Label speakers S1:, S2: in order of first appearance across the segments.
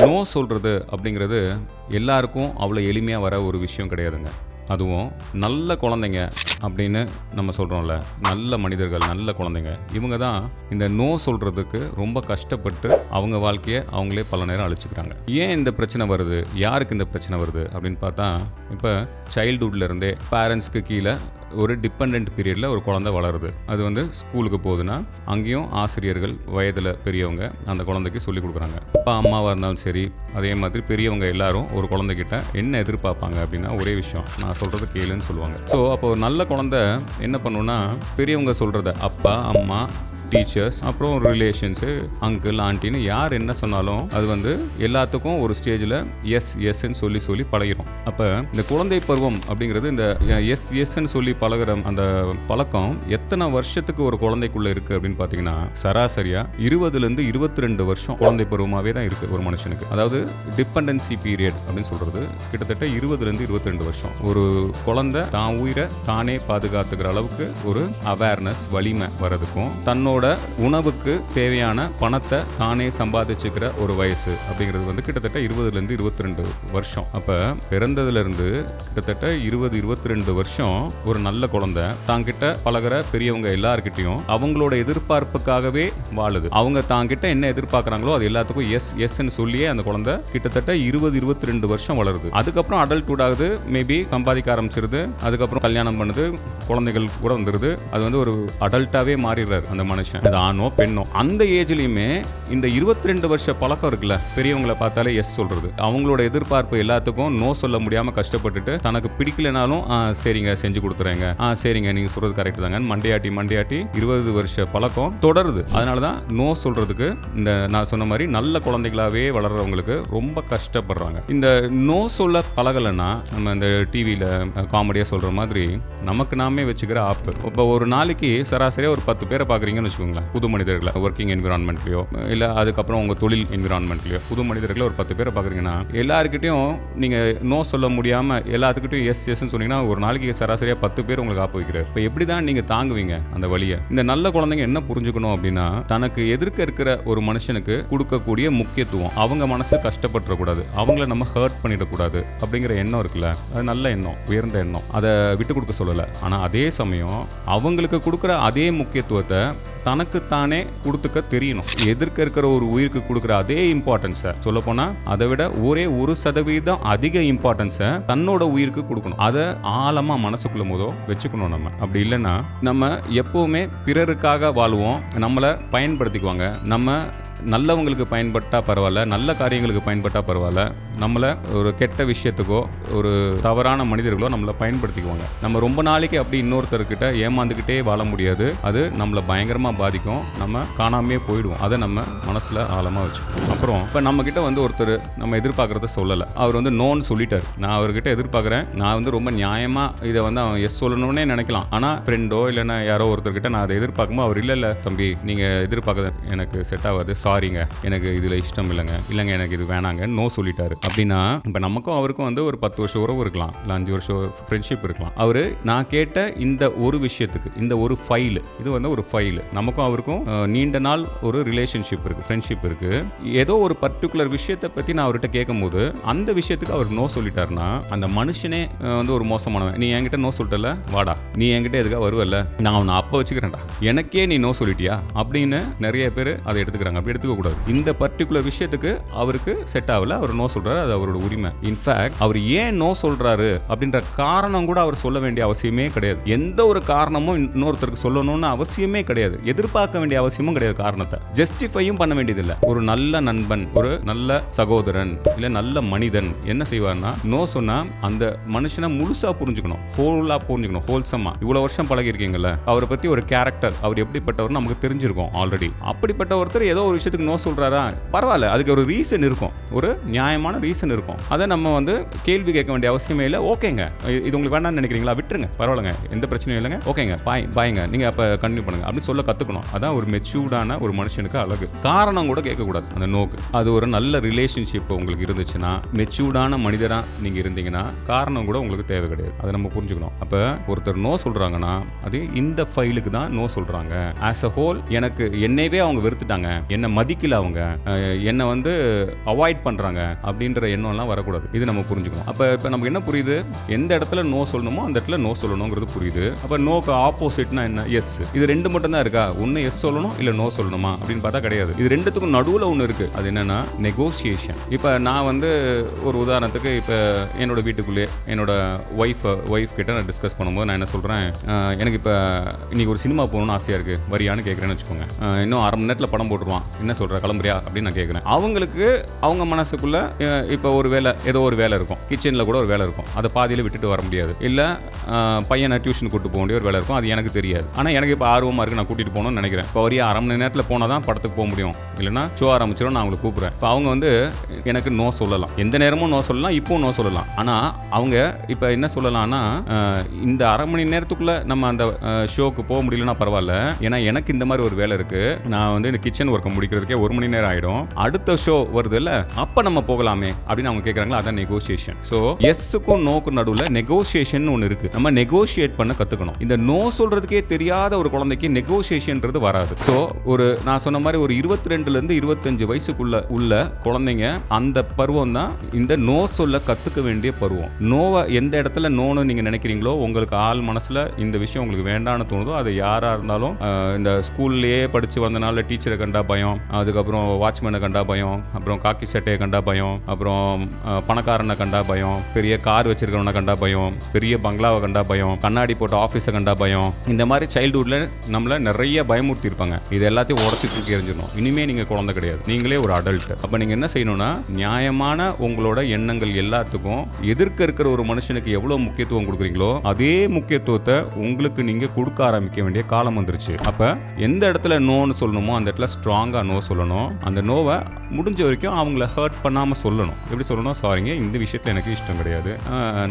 S1: No சொல்கிறது அப்படிங்கிறது எல்லாருக்கும் அவ்வளோ எளிமையாக வர ஒரு விஷயம் கிடையாதுங்க. அதுவும் நல்ல குழந்தைங்க அப்படின்னு நம்ம சொல்கிறோம்ல நல்ல மனிதர்கள் நல்ல குழந்தைங்க இவங்க தான் இந்த நோ சொல்கிறதுக்கு ரொம்ப கஷ்டப்பட்டு அவங்க வாழ்க்கையை அவங்களே பல நேரம் அழிச்சுக்கிறாங்க. ஏன் இந்த பிரச்சனை வருது? யாருக்கு இந்த பிரச்சனை வருது? அப்படின்னு பார்த்தா இப்போ சைல்டுஹுட்லேருந்தே பேரண்ட்ஸ்க்கு கீழே ஒரு டிபெண்ட் பீரியடில் ஒரு குழந்தை வளருது. அது வந்து ஸ்கூலுக்கு போகுதுன்னா அங்கேயும் ஆசிரியர்கள் வயதில் பெரியவங்க அந்த குழந்தைக்கு சொல்லிக் கொடுக்குறாங்க. அப்பா அம்மாவாக இருந்தாலும் சரி அதே மாதிரி பெரியவங்க எல்லாரும் ஒரு குழந்தைகிட்ட என்ன எதிர்பார்ப்பாங்க அப்படின்னா ஒரே விஷயம் நான் சொல்கிறது கேளுன்னு சொல்லுவாங்க. ஸோ அப்போ ஒரு நல்ல குழந்தை என்ன பண்ணுன்னா பெரியவங்க சொல்கிறத அப்பா அம்மா டீச்சர்ஸ் அப்புறம் ரிலேஷன்ஸு அங்கிள் ஆண்டின்னு யார் என்ன சொன்னாலும் அது வந்து எல்லாத்துக்கும் ஒரு ஸ்டேஜில் எஸ் எஸ்ன்னு சொல்லி சொல்லி பழகிறோம் அப்போ இந்த குழந்தை பருவம் அப்படிங்கிறது இந்த எஸ் எஸ்ன்னு சொல்லி பழகுற அந்த பழக்கம் எத்தனை வருஷத்துக்கு ஒரு குழந்தைக்குள்ள இருக்கு அப்படின்னு பார்த்தீங்கன்னா சராசரியா இருபதுலேருந்து இருபத்தி ரெண்டு வருஷம் குழந்தை பருவமாகவே தான் இருக்கு ஒரு மனுஷனுக்கு. அதாவது டிபெண்டன்சி பீரியட் அப்படின்னு சொல்றது கிட்டத்தட்ட இருபதுலேருந்து இருபத்தி ரெண்டு வருஷம். ஒரு குழந்தை தான் உயிரை தானே பாதுகாத்துக்கிற அளவுக்கு ஒரு அவேர்னஸ் வலிமை வர்றதுக்கும் தன்னோட உணவுக்கு தேவையான பணத்தை தானே சம்பாதிச்சுக்கிற ஒரு வயசு அப்படிங்கிறது வந்து கிட்டத்தட்ட இருபதுலேருந்து இருபத்தி ரெண்டு வருஷம். அப்போ பிறந்ததுலேருந்து கிட்டத்தட்ட இருபது இருபத்தி ரெண்டு வருஷம் ஒரு நல்ல குழந்தை. தாங்கிட்ட பழகுற பெரியவங்க எல்லார்கிட்டையும் அவங்களோட எதிர்பார்ப்புக்காகவே வாழுது. அவங்க தாங்கிட்ட என்ன எதிர்பார்க்குறாங்களோ அது எல்லாத்துக்கும் எஸ் எஸ்ன்னு சொல்லியே அந்த குழந்தை கிட்டத்தட்ட இருபது இருபத்தி ரெண்டு வருஷம் வளருது. அதுக்கப்புறம் அடல்ட்ஹுட் ஆகுது மேபி சம்பாதிக்க ஆரம்பிச்சிருது. அதுக்கப்புறம் கல்யாணம் பண்ணுது குழந்தைகள் கூட வந்துருது. அது வந்து ஒரு அடல்ட்டாகவே மாறிடுறாரு அந்த மனுஷன். அது ஆணோ பெண்ணோ அந்த ஏஜ்லயுமே இந்த இருபத்தி ரெண்டு வருஷ பழக்கம் இருக்குல்ல பெரியவங்களை பார்த்தாலே எஸ் சொல்றது. அவங்களோட எதிர்பார்ப்பு எல்லாத்துக்கும் நோ சொல்ல முடியாம கஷ்டப்பட்டுட்டு தனக்கு பிடிக்கலனாலும் "ஆ, சரிங்க செஞ்சு கொடுத்துறேங்க. ஆ சரிங்க நீங்க சொல்றது கரெக்ட் தாங்க மண்டையாட்டி மண்டையாட்டி இருபது வருஷ பழக்கம் தொடருது. அதனால தான் நோ சொல்றதுக்கு இந்த நான் சொன்ன மாதிரி நல்ல குழந்தைகளாவே வளர்றவங்களுக்கு ரொம்ப கஷ்டப்படுறாங்க. இந்த நோ சொல்ல பழகலைன்னா நம்ம இந்த டிவியில் காமெடியாக சொல்கிற மாதிரி நமக்கு நாமே வச்சுக்கிற ஆப்பு. இப்போ ஒரு நாளைக்கு சராசரியாக ஒரு பத்து பேரை பார்க்குறீங்கன்னு வச்சுக்கோங்களேன். புது மனிதர்களை ஒர்க்கிங் என்விரான்மெண்ட்லையோ இல்லை அதுக்கப்புறம் உங்கள் தொழில் என்விரான்மெண்ட்லையோ புது மனிதர்களை ஒரு பத்து பேரை பார்க்குறீங்கன்னா எல்லாருக்கிட்டையும் நீங்கள் நோ சொல்ல முடியாமல் எல்லாத்துக்கிட்டையும் எஸ் எஸ்ன்னு சொன்னீங்கன்னா ஒரு நாளைக்கு சராசரியாக பத்து பேர் உங்களுக்கு ஆப்பு வைக்கிறார். இப்போ எப்படி தான் நீங்கள் தாங்குவீங்க அந்த வழியை? இந்த நல்ல குழந்தைங்க என்ன புரிஞ்சுக்கணும் அப்படின்னா தனக்கு எதிர்க்க இருக்கிற ஒரு மனுஷனுக்கு கொடுக்கக்கூடிய முக்கியத்துவம். அவங்க மனசு கஷ்டப்பட்டுறக்கூடாது. அவங்கள நம்ம ஹர்ட் பண்ணிடக்கூடாது அப்படிங்கிற எண்ணம் இருக்குல்ல? அது நல்ல எண்ணம் உயர்ந்த எண்ணம். அதை விட்டு கொடுக்க சொல்லலை. ஆனால் அதே சமயம் அவங்களுக்கு கொடுக்குற அதே முக்கியத்துவத்தை தனக்குத்தானே கொடுத்துக்க தெரியணும். எதிர்க்க இருக்கிற ஒரு உயிருக்கு கொடுக்குற அதே இம்பார்ட்டன்ஸை சொல்லப்போனால் அதை விட ஒரே ஒரு சதவீதம் அதிக இம்பார்ட்டன்ஸை தன்னோட உயிருக்கு கொடுக்கணும். அதை ஆழமாக மனசுக்குள்ள போதோ வச்சுக்கணும் நம்ம. அப்படி இல்லைன்னா நம்ம எப்போவுமே பிறருக்காக வாழ்வோம். நம்மளை பயன்படுத்திக்குவாங்க. நம்ம நல்லவங்களுக்கு பயன்பட்டால் பரவாயில்ல நல்ல காரியங்களுக்கு பயன்பட்டால் பரவாயில்ல. நம்மளை ஒரு கெட்ட விஷயத்துக்கோ ஒரு தவறான மனிதர்களோ நம்மளை பயன்படுத்திக்குவாங்க. நம்ம ரொம்ப நாளைக்கு அப்படி இன்னொருத்தர்கிட்ட ஏமாந்துக்கிட்டே வாழ முடியாது. அது நம்மளை பயங்கரமாக பாதிக்கும். நம்ம காணாமே போயிடுவோம். அதை நம்ம மனசில் ஆழமாக வச்சுக்கணும். அப்புறம் இப்போ நம்ம கிட்ட வந்து ஒருத்தர் நம்ம எதிர்பார்க்குறத சொல்லலை. அவர் வந்து நோன்னு சொல்லிட்டார். நான் அவர்கிட்ட எதிர்பார்க்குறேன். நான் வந்து ரொம்ப நியாயமாக இதை வந்து அவன் எஸ் சொல்லணும்னே நினைக்கலாம். ஆனால் ஃப்ரெண்டோ இல்லைன்னா யாரோ ஒருத்தர்கிட்ட நான் அதை எதிர்பார்க்கும்போது அவர் இல்லை இல்லை தம்பி நீங்கள் எதிர்பார்க்குறது எனக்கு செட் ஆகாது. சாரிங்க எனக்கு இதில் இஷ்டம் இல்லைங்க. இல்லைங்க எனக்கு இது வேணாங்க. நோ சொல்லிட்டாரு. அப்படின்னா இப்போ நமக்கும் அவருக்கும் வந்து ஒரு பத்து வருஷம் உறவு இருக்கலாம். இல்லை அஞ்சு வருஷம் ஃப்ரெண்ட்ஷிப் இருக்கலாம். அவர் நான் கேட்ட இந்த ஒரு விஷயத்துக்கு இந்த ஒரு ஃபைல் இது வந்து ஒரு ஃபைல் நமக்கும் அவருக்கும் நீண்ட நாள் ஒரு ரிலேஷன்ஷிப் இருக்குது ஃப்ரெண்ட்ஷிப் இருக்கு. ஏதோ ஒரு பர்டிகுலர் விஷயத்தை பற்றி நான் அவர்கிட்ட கேட்கும்போது அந்த விஷயத்துக்கு அவர் நோ சொல்லிட்டாருன்னா அந்த மனுஷனே வந்து ஒரு மோசமானவன். நீ என்கிட்ட நோ சொல்லிட்டல வாடா. நீ என்கிட்ட எதுக்காக வருவல்ல? நான் அவனை அப்போ வச்சுக்கிறேன்டா. எனக்கே நீ நோ சொல்லிட்டியா? அப்படின்னு நிறைய பேர் அதை எடுத்துக்கிறாங்க. அப்படி எடுத்துக்கக்கூடாது. இந்த பர்டிகுலர் விஷயத்துக்கு அவருக்கு செட் ஆகல. அவர் நோ சொல்கிறாரு அது அவரோட உரிமை. இன்ஃபேக்ட் அவர் ஏன் நோ சொல்றாரு அப்படின்ற காரணம் கூட அவர் சொல்ல வேண்டிய அவசியமே கிடையாது. எந்த ஒரு காரணமும் இன்னொருத்தருக்கு சொல்லணும்னு அவசியமே கிடையாது. எதிர்பார்க்க வேண்டிய அவசியமும் கிடையாது காரணத்தை. ஜஸ்டிஃபையும் பண்ண வேண்டியதில்லை. ஒரு நல்ல நண்பன் ஒரு நல்ல சகோதரன் இல்ல நல்ல மனிதன் என்ன செய்வார்னா நோ சொன்னா அந்த மனுஷனை முழுசா புரிஞ்சுக்கணும். ஹோலா புரிஞ்சுக்கணும். ஹோல்சமா இவ்வளவு வருஷம் பழகிருக்கீங்கல்ல அவரை பத்தி ஒரு கேரக்டர் அவர் எப்படிப்பட்டவர் நமக்கு தெரிஞ்சிருக்கும் ஆல்ரெடி அப்படிப்பட்ட ஒருத்தர் ஏதோ ஒரு விஷயம் விஷயத்துக்கு நோ சொல்றாரா? பரவாயில்ல அதுக்கு ஒரு ரீசன் இருக்கும். ஒரு நியாயமான ரீசன் இருக்கும். அதை நம்ம வந்து கேள்வி கேட்க வேண்டிய அவசியமே இல்லை. ஓகேங்க. இது உங்களுக்கு வேண்டாம்னு நினைக்கிறீங்களா? விட்டுருங்க. பரவாயில்லைங்க. எந்த பிரச்சனையும் இல்லைங்க. ஓகேங்க. பாய் பாய்ங்க. நீங்கள் அப்போ கண்டினியூ பண்ணுங்க. அப்படின்னு சொல்ல கற்றுக்கணும் அதான் ஒரு மெச்சூர்டான ஒரு மனுஷனுக்கு அழகு. காரணம் கூட கேட்கக்கூடாது அந்த நோக்கு. அது ஒரு நல்ல ரிலேஷன்ஷிப் உங்களுக்கு இருந்துச்சுன்னா மெச்சூர்டான மனிதராக நீங்கள் இருந்தீங்கன்னா காரணம் கூட உங்களுக்கு தேவை கிடையாது. அதை நம்ம புரிஞ்சுக்கணும். அப்போ ஒருத்தர் நோ சொல்கிறாங்கன்னா அது இந்த ஃபைலுக்கு தான் நோ சொல்கிறாங்க ஆஸ் அ ஹோல் எனக்கு என்னையவே அவங்க வெறுத்துட்டாங்க. என்ன மதிக்கல அவங்க. என்னை வந்து அவாய்ட் பண்ணுறாங்க அப்படின்ற எண்ணம்லாம் வரக்கூடாது. இது நம்ம புரிஞ்சுக்கணும். அப்போ இப்போ நமக்கு என்ன புரியுது? எந்த இடத்துல நோ சொல்லணுமோ அந்த இடத்துல நோ சொல்லணுங்கிறது புரியுது. அப்போ நோக்கு ஆப்போசிட்னா என்ன? எஸ் இது ரெண்டு மட்டும் தான் இருக்கா? ஒன்று எஸ் சொல்லணும் இல்லை நோ சொல்லணுமா? அப்படின்னு பார்த்தா கிடையாது. இது ரெண்டுத்துக்கும் நடுவில் ஒன்று இருக்குது அது என்னென்னா நெகோசியேஷன் இப்போ நான் வந்து ஒரு உதாரணத்துக்கு இப்போ என்னோட வீட்டுக்குள்ளேயே என்னோட ஒய்ஃப் ஒய்ஃப் கிட்ட நான் டிஸ்கஸ் பண்ணும்போது நான் என்ன சொல்கிறேன் எனக்கு இப்போ இன்னைக்கு ஒரு சினிமா போகணும்னு ஆசையாக இருக்குது வரியான்னு கேட்குறேன்னு வச்சுக்கோங்க. இன்னும் அரை மணி நேரத்தில் படம் போட்டுருவான். என்ன சொல்கிற கிளம்புறியா அப்படின்னு நான் கேட்குறேன் அவங்களுக்கு அவங்க மனசுக்குள்ளே இப்போ ஒரு வேலை ஏதோ ஒரு வேலை இருக்கும். கிச்சனில் கூட ஒரு வேலை இருக்கும். அதை பாதியில் விட்டுட்டு வர முடியாது. இல்லை பையனை டியூஷன் கூட்டு போக வேண்டிய ஒரு வேலை இருக்கும். அது எனக்கு தெரியாது. ஆனால் எனக்கு இப்போ ஆர்வமாக இருக்குது நான் கூட்டிகிட்டு போகணும்னு நினைக்கிறேன். இப்போ ஒரு அரை மணி நேரத்தில் போனால் தான் படத்துக்கு போக முடியும். இல்லைன்னா ஷோ ஆரம்பிச்சிடும் நான் அவங்களை கூப்பிட்றேன். இப்போ அவங்க வந்து எனக்கு நோ சொல்லலாம். எந்த நேரமும் நோ சொல்லலாம் இப்போவும் நோ சொல்லலாம். ஆனால் அவங்க இப்போ என்ன சொல்லலாம்னா இந்த அரை மணி நேரத்துக்குள்ளே நம்ம அந்த ஷோக்கு போக முடியலன்னா பரவாயில்ல. ஏன்னா எனக்கு இந்த மாதிரி ஒரு வேலை இருக்குது நான் வந்து இந்த கிச்சன் ஒர்க்கை முடிக்கிறதுக்கே ஒரு மணி நேரம் ஆகிடும் அடுத்த ஷோ வருது இல்லை அப்போ நம்ம போகலாமே அப்படின்னு அவங்க கேட்குறாங்களா அதான் நெகோசியேஷன் ஸோ எஸ்ஸுக்கும் நோக்கும் நடுவில் நெகோசியேஷன் ஒன்று இருக்குது நம்ம நெகோஷியேட் பண்ண கற்றுக்கணும் இந்த நோ சொல்கிறதுக்கே தெரியாத ஒரு குழந்தைக்கு நெகோசியேஷன்ன்றது வராது. ஸோ ஒரு நான் சொன்ன மாதிரி ஒரு இருபத்தி ரெண்டுலேருந்து இருபத்தஞ்சு வயசுக்குள்ள உள்ள குழந்தைங்க அந்த பருவம் தான் இந்த நோ சொல்ல கற்றுக்க வேண்டிய பருவம். நோவை எந்த இடத்துல நோன்னு நீங்கள் நினைக்கிறீங்களோ உங்களுக்கு ஆள் மனசில் இந்த விஷயம் உங்களுக்கு வேண்டான்னு தோணுதோ அது யாராக இருந்தாலும் இந்த ஸ்கூல்லையே படித்து வந்தனால டீச்சரை கண்டா பயம். அதுக்கப்புறம் வாட்ச்மேனை கண்டா பயம் அப்புறம் காக்கி சட்டையை கண்டா பயம் அப்புறம் பணக்காரனை கண்டா பயம் பெரிய கார் வச்சிருக்கிறவனை கண்டா பயம் பெரிய பங்களாவை கண்டா பயம் கண்ணாடி போட்ட ஆஃபீஸை கண்டா பயம். இந்த மாதிரி சைல்டுஹுட்ல நம்மள நிறைய பயமுறுத்தி இருப்பாங்க. இது எல்லாத்தையும் உடச்சி தூக்கி எறிஞ்சிடணும் இனிமே நீங்க குழந்தை கிடையாது. நீங்களே ஒரு அடல்ட் அப்ப நீங்க என்ன செய்யணும்னா நியாயமான உங்களோட எண்ணங்கள் எல்லாத்துக்கும் எதிர்க்க இருக்கிற ஒரு மனுஷனுக்கு எவ்வளவு முக்கியத்துவம் கொடுக்குறீங்களோ அதே முக்கியத்துவத்தை உங்களுக்கு நீங்க கொடுக்க ஆரம்பிக்க வேண்டிய காலம் வந்துருச்சு. அப்ப எந்த இடத்துல நோன்னு சொல்லணுமோ அந்த இடத்துல ஸ்ட்ராங்கா நோ சொல்லணும். அந்த நோவை முடிஞ்ச வரைக்கும் அவங்கள ஹர்ட் பண்ணாமல் சொல்லணும். எப்படி சொல்லணும்? சாரிங்க இந்த விஷயத்தில் எனக்கு இஷ்டம் கிடையாது.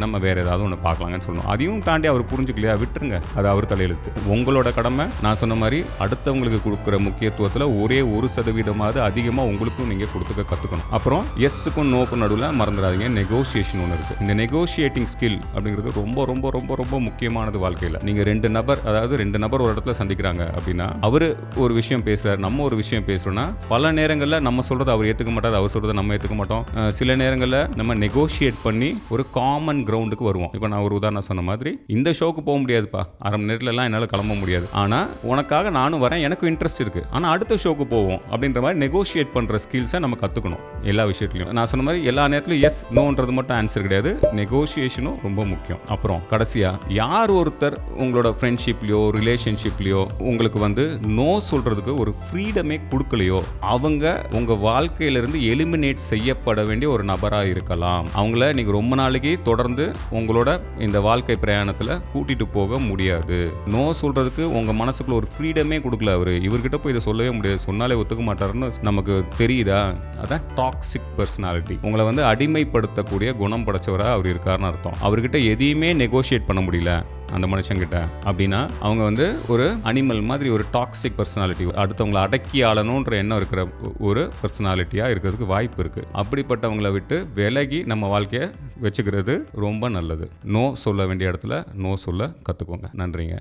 S1: நம்ம வேறு ஏதாவது ஒன்று பார்க்கலாங்கன்னு சொல்லணும். அதையும் தாண்டி அவர் புரிஞ்சுக்கலையா? விட்டுருங்க. அது அவர் தலையெழுத்து. உங்களோட கடமை நான் சொன்ன மாதிரி அடுத்தவங்களுக்கு கொடுக்குற முக்கியத்துவத்தில் ஒரே ஒரு சதவீதமாவது அதிகமாக உங்களுக்கும் நீங்கள் கொடுத்துக்க கற்றுக்கணும் அப்புறம் எஸ்ஸுக்கும் நோக்கும் நடுவில் மறந்துடாதீங்க. நெகோசியேஷன் ஒன்று இருக்குது இந்த நெகோஷியேட்டிங் ஸ்கில் அப்படிங்கிறது ரொம்ப ரொம்ப ரொம்ப ரொம்ப முக்கியமானது வாழ்க்கையில். நீங்கள் ரெண்டு நபர் அதாவது ரெண்டு நபர் ஒரு இடத்துல சந்திக்கிறாங்க அப்படின்னா அவர் ஒரு விஷயம் பேசுகிறார் நம்ம ஒரு விஷயம் பேசுறோம்னா பல நேரங்களில் நம்ம சொல்றதை அவர் ஏற்றுக்க மாட்டார் அவர் சொல்றதை நம்ம ஏற்றுக்க மாட்டோம். சில நேரங்களில் நம்ம நெகோஷியேட் பண்ணி ஒரு காமன் கிரவுண்டுக்கு வருவோம். இப்போ நான் ஒரு உதாரணம் சொன்ன மாதிரி இந்த ஷோக்கு போக முடியாதுப்பா. அரை மணி நேரத்துலலாம் என்னால் கிளம்ப முடியாது. ஆனால் உனக்காக நானும் வரேன் எனக்கும் இன்ட்ரெஸ்ட் இருக்கு. ஆனால் அடுத்த ஷோக்கு போவோம் அப்படின்ற மாதிரி நெகோஷியேட் பண்ணுற ஸ்கில்ஸை நம்ம கற்றுக்கணும் எல்லா விஷயத்துலையும். நான் சொன்ன மாதிரி எல்லா நேரத்துலையும் எஸ் நோன்றது மட்டும் ஆன்சர் கிடையாது. நெகோஷியேஷனும் ரொம்ப முக்கியம். அப்புறம் கடைசியா யார் ஒருத்தர் உங்களோட ஃப்ரெண்ட்ஷிப்லையோ ரிலேஷன்ஷிப்லையோ உங்களுக்கு வந்து நோ சொல்றதுக்கு ஒரு ஃப்ரீடமே கொடுக்கலையோ அவங்க உங்க வாழ்க்கையிலிருந்து எலிமினேட் செய்யப்பட வேண்டிய ஒரு நபரா இருக்கலாம். அவங்கள நீங்க ரொம்ப நாளைக்கு தொடர்ந்து உங்களோட இந்த வாழ்க்கை பிரயாணத்துல கூட்டிட்டு போக முடியாது. நோ சொல்றதுக்கு உங்க மனசுக்குள்ள ஒரு ஃப்ரீடமே கொடுக்கல அவரு. இவர்கிட்ட போய் இதை சொல்லவே முடியாது. சொன்னாலே ஒத்துக்க மாட்டாருன்னு நமக்கு தெரியுதா? அதான் டாக்ஸிக் பர்சனாலிட்டி உங்களை வந்து அடிமைப்படுத்தக்கூடிய குணம் படைச்சவராக அவர் இருக்காருன்னு அர்த்தம். அவர்கிட்ட எதையுமே நெகோஷியேட் பண்ண முடியல. அந்த மனுஷங்கிட்ட அப்படின்னா அவங்க வந்து ஒரு அனிமல் மாதிரி ஒரு டாக்ஸிக் பர்சனாலிட்டி அடுத்தவங்களை அடக்கி ஆளணுன்ற எண்ணம் இருக்கிற ஒரு பர்சனாலிட்டியாக இருக்கிறதுக்கு வாய்ப்பு இருக்குது அப்படிப்பட்டவங்களை விட்டு விலகி நம்ம வாழ்க்கையை வச்சுக்கிறது ரொம்ப நல்லது. நோ சொல்ல வேண்டிய இடத்துல நோ சொல்ல கற்றுக்கோங்க நன்றிங்க.